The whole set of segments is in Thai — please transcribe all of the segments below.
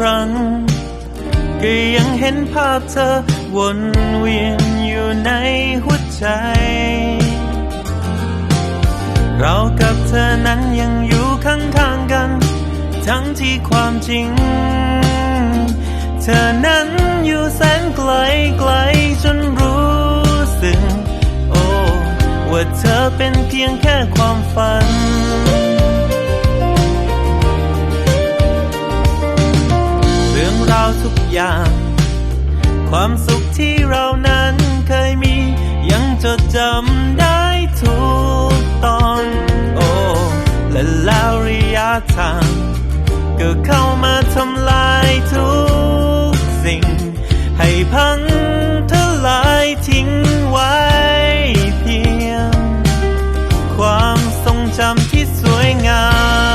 ก็ยังเห็นภาพเธอวนเวียนอยู่ในหัวใจ เรากับเธอนั้นยังอยู่ข้างๆกัน ทั้งที่ความจริง เธอนั้นอยู่แสนไกลไกลจนรู้สึก โอ้ ว่าเธอเป็นเพียงแค่ความฝัน ทุกอย่าง ความสุขที่เรานั้นเคยมี ยังจดจำได้ทุกตอน โอ้ และแล้วระยะทาง ก็เข้ามาทำลายทุกสิ่ง ให้พังทลายทิ้งไว้เพียง ความทรงจำที่สวยงาม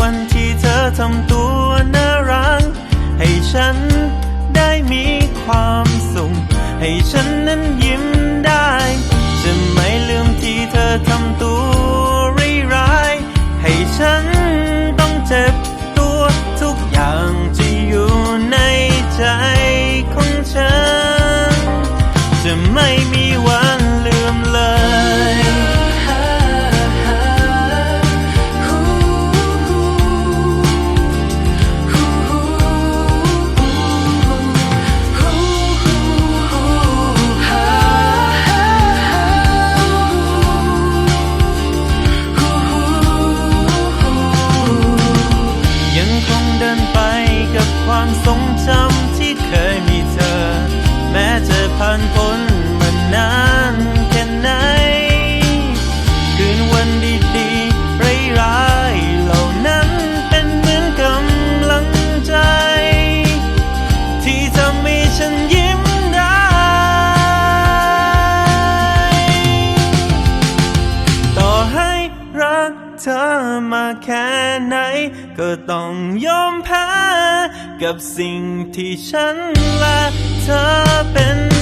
วันที่เธอทำตัวน่ารัก ให้ฉันได้มีความสุข ให้ฉันนั้นยิ้มได้ จะไม่ลืมที่เธอทำตัวร้าย ให้ฉันต้องเจ็บตัวทุกอย่างที่อยู่ในใจของฉัน จะไม่มี กับ เธอมาแค่ไหน ก็ต้องยอมแพ้ กับสิ่งที่ฉันและเธอเป็น